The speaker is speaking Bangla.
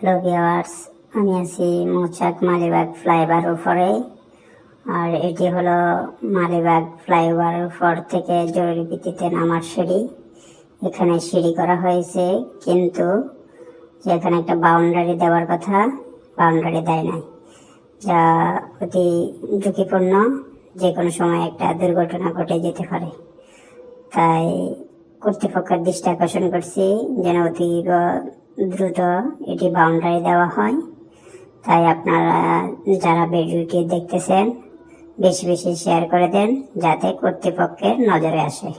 হ্যালো ভিওয়ার্স আমি আছি মৌচাক মালিবাগ ফ্লাইওভার উপরে। আর এটি হলো মালিবাগ ফ্লাইওভার উপর থেকে জরুরি ভিত্তিতে নামার সিঁড়ি। এখানে সিঁড়ি করা হয়েছে, কিন্তু যেখানে একটা বাউন্ডারি দেওয়ার কথা বাউন্ডারি দেয় নাই। যা অতি ঝুঁকিপূর্ণ যে কোনো সময় একটা দুর্ঘটনা ঘটে যেতে পারে। তাই কর্তৃপক্ষের দৃষ্টি আকর্ষণ করছি, যেন অতি দ্রুত এটি বাউন্ডারি দেওয়া হয়। তাই আপনারা যারা ভিডিওটি দেখতেছেন, বেশি বেশি শেয়ার করে দেন, যাতে কর্তৃপক্ষের নজরে আসে।